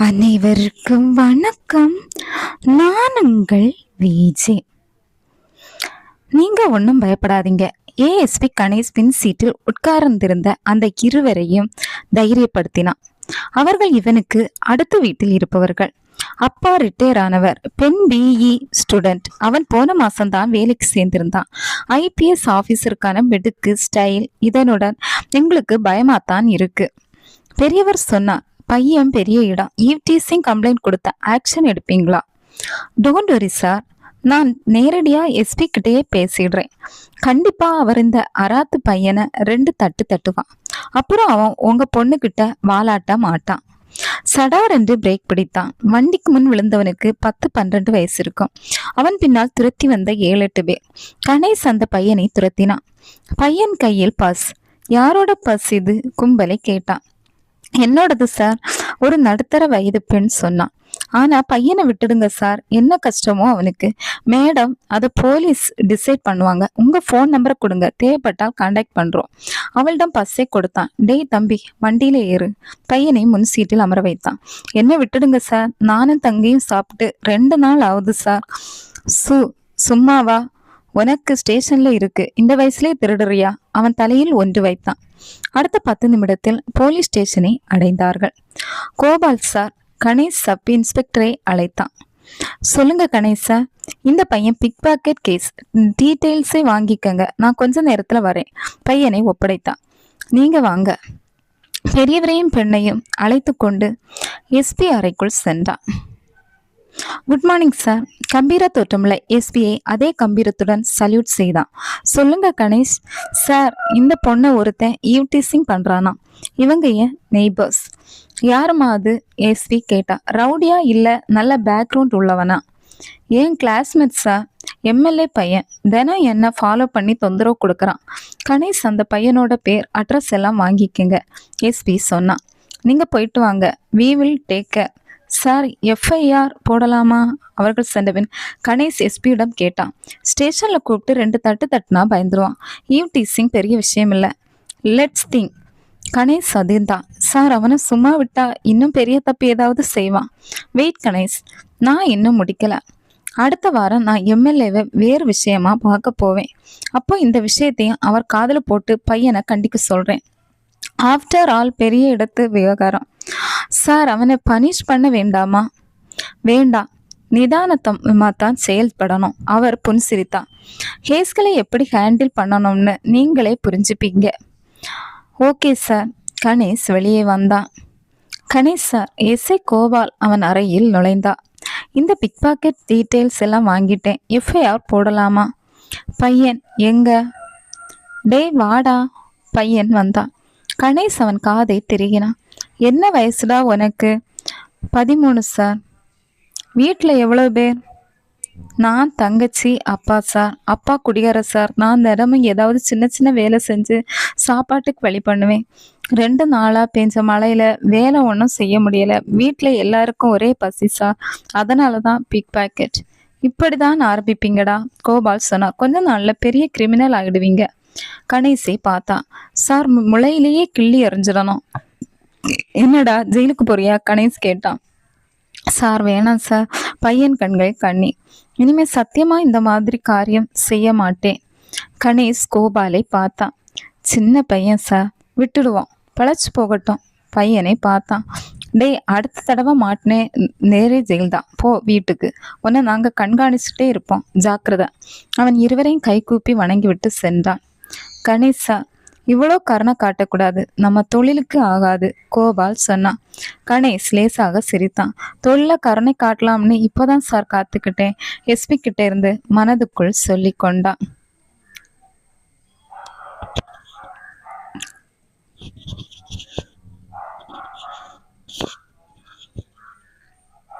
அனைவருக்கும் வணக்கம். நான் உங்கள் விஜே நீங்க ஒன்றும் பயப்படாதீங்க. ஏஎஸ்பி கணேஷ் பின் சீட்டில் உட்கார்ந்திருந்த அந்த இருவரையும் தைரியப்படுத்தினான். அவர்கள் இவனுக்கு அடுத்த வீட்டில் இருப்பவர்கள். அப்பா ரிட்டையர் ஆனவர். பெண் பிஇ ஸ்டூடெண்ட் அவன் போன மாசம்தான் வேலைக்கு சேர்ந்திருந்தான். ஐபிஎஸ் ஆஃபீஸருக்கான மெடுக்கு ஸ்டைல் இதனுடன் எங்களுக்கு பயமாத்தான் இருக்கு. பெரியவர் சொன்னார் பையன் பெரிய இடம். ஈவ்டீசிங் கம்ப்ளைண்ட் கொடுத்த. ஆக்ஷன் எடுப்பீங்களா? டோன்ட் வரி சார் நான் நேரடியாக எஸ்பி கிட்டேயே பேசிடுறேன். கண்டிப்பாக அவர் இந்த அராத்து பையனை ரெண்டு தட்டு தட்டுவான். அப்புறம் அவன் உங்கள் பொண்ணுக்கிட்ட வாலாட்ட மாட்டான். சடார் என்று பிரேக் பிடித்தான். வண்டிக்கு முன் விழுந்தவனுக்கு பத்து பன்னிரண்டு வயசு இருக்கும். அவன் பின்னால் துரத்தி வந்த ஏழு எட்டு பேர். கணேஷ் அந்த பையனை துரத்தினான். பையன் கையில் பஸ் யாரோட பஸ் இது? கும்பலை கேட்டான். என்னோடது சார். ஒரு நடுத்தர வயது பெண் சொன்னான் ஆனா பையனை விட்டுடுங்க சார். என்ன கஷ்டமோ அவனுக்கு. மேடம் அதை போலீஸ் டிசைட் பண்ணுவாங்க. உங்க ஃபோன் நம்பரை கொடுங்க. தேவைப்பட்டால் கான்டாக்ட் பண்றோம். அவளிடம் பஸ்ஸை கொடுத்தான். டேய் தம்பி வண்டியில ஏறு. பையனை முன் சீட்டில் அமர வைத்தான். என்ன விட்டுடுங்க சார். நானும் தங்கையும் சாப்பிட்டு ரெண்டு நாள் ஆகுது சார். சு சும்மாவா? உனக்கு ஸ்டேஷன்ல இருக்கு. இந்த வயசுலயே திருடுறியா? அவன் தலையில் ஒன்று வைத்தான். அடுத்த பத்து நிமிடத்தில் போலீஸ் ஸ்டேஷனை அடைந்தார்கள். கோபால் சார் கணேஷ் சப் இன்ஸ்பெக்டரை அழைத்தான். சொல்லுங்க கணேஷ் சார் இந்த பையன் பிக் பாக்கெட் கேஸ் டீட்டெயில்ஸே வாங்கிக்கங்க. நான் கொஞ்ச நேரத்துல வரேன். பையனை ஒப்படைத்தான். நீங்க வாங்க. பெரியவரையும் பெண்ணையும் அழைத்து கொண்டு எஸ்பி அறைக்குள் சென்றான். குட் மார்னிங் சார் கம்பீர தோற்றமுள்ள எஸ்பிஐ அதே கம்பீரத்துடன் சல்யூட் செய்தான். சொல்லுங்க கணேஷ். சார் இந்த பொண்ணை ஒருத்தன் ஈவ்டீசிங் பண்றானா? இவங்க ஏன் நெய்பர்ஸ் யாருமா அது? எஸ்பி கேட்டா ரவுடியா இல்ல நல்ல பேக்ரவுண்ட் உள்ளவனா? ஏன் கிளாஸ்மேட் சார் எம்எல்ஏ பையன். தினம் என்ன ஃபாலோ பண்ணி தொந்தரவு கொடுக்குறான். கணேஷ் அந்த பையனோட பேர் அட்ரஸ் எல்லாம் வாங்கிக்கங்க எஸ்பி சொன்னான். நீங்க போயிட்டு வாங்க. We will take care sir FIR போடலாமா? அவர்கள் சென்றபின் கணேஷ் எஸ்பியிடம் கேட்டான். ஸ்டேஷனில் கூப்பிட்டு ரெண்டு தட்டு தட்டுனா பயந்துருவான். ஈவ் டீசிங் பெரிய விஷயம் இல்லை லெட்ஸ் திங் கணேஷ் அதிர்ந்தான் சார் அவனை சும்மா விட்டா இன்னும் பெரிய தப்பு ஏதாவது செய்வான். வெயிட் கணேஷ். நான் இன்னும் முடிக்கல. அடுத்த வாரம் நான் எம்எல்ஏவை வேறு விஷயமா பார்க்க போவேன். அப்போ இந்த விஷயத்தையும் அவர் காதில் போட்டு பையனை கண்டிக்க சொல்றேன். ஆஃப்டர் ஆல் பெரிய இடத்து விவகாரம். சார் அவனை பனிஷ் பண்ண வேண்டாமா? வேண்டாம். நிதானத்தம்மா தான் செயல்படணும். அவர் புன்சிரித்தான். கேஸ்களை எப்படி ஹேண்டில் பண்ணணும்னு நீங்களே புரிஞ்சுப்பீங்க. Okay sir. கணேஷ் வெளியே வந்தான். கணேஷ் சார் எஸ்ஐ கோபால் அவன் அறையில் நுழைந்தா இந்த பிக் பாக்கெட் டீட்டெயில்ஸ் எல்லாம் வாங்கிட்டேன். எஃப்ஐஆர் போடலாமா? பையன் எங்க? டே வாடா. பையன் வந்தான். கணேஷ் அவன் காதை திருகினான். என்ன வயசுடா உனக்கு? பதிமூணு சார் வீட்டில் எவ்வளோ பேர்? நான் தங்கச்சி அப்பா சார் அப்பா குடிகார சார் நான் தினமும் ஏதாவது சின்ன சின்ன வேலை செஞ்சு சாப்பாட்டுக்கு வழி பண்ணுவேன். ரெண்டு நாளாக பெஞ்ச மழையில் வேலை ஒன்றும் செய்ய முடியலை. வீட்டில் எல்லாருக்கும் ஒரே பசி சார் அதனால தான் பிக் பேக்கெட் இப்படி தான் ஆரம்பிப்பீங்கடா கோபால் சொன்னா. கொஞ்ச நாளில் பெரிய கிரிமினல் ஆகிடுவீங்க கணேசை பார்த்தா. சார் மு- முளையிலேயே கிள்ளி எறிஞ்சிடணும். என்னடா ஜெயிலுக்கு போறியா? கணேஷ் கேட்டான். சார் வேணாம் சார். பையன் கண்கள் கண்ணி. இனிமே சத்தியமா இந்த மாதிரி காரியம் செய்ய மாட்டேன். கணேஷ் கோபாலை பார்த்தான். சின்ன பையன் சார். விட்டுடுவோம். பழச்சு போகட்டும். பையனை பார்த்தான். டேய் அடுத்த தடவை மாட்டினே நேரே ஜெயில் தான் போ வீட்டுக்கு. உன்னை நாங்கள் கண்காணிச்சுட்டே இருப்போம். ஜாக்கிரதை. அவன் இருவரையும் கைகூப்பி வணங்கி விட்டு சென்றான். கணேஷா இவ்வளோ கருணை காட்டக்கூடாது. நம்ம தொழிலுக்கு ஆகாது கோபால் சொன்னான். கணேஷ் லேசாக சிரித்தான். தொழில கருணை காட்டலாம்னு இப்போதான் சார் காத்துக்கிட்டேன். எஸ்பி கிட்ட இருந்து மனதுக்குள் சொல்லி கொண்டான்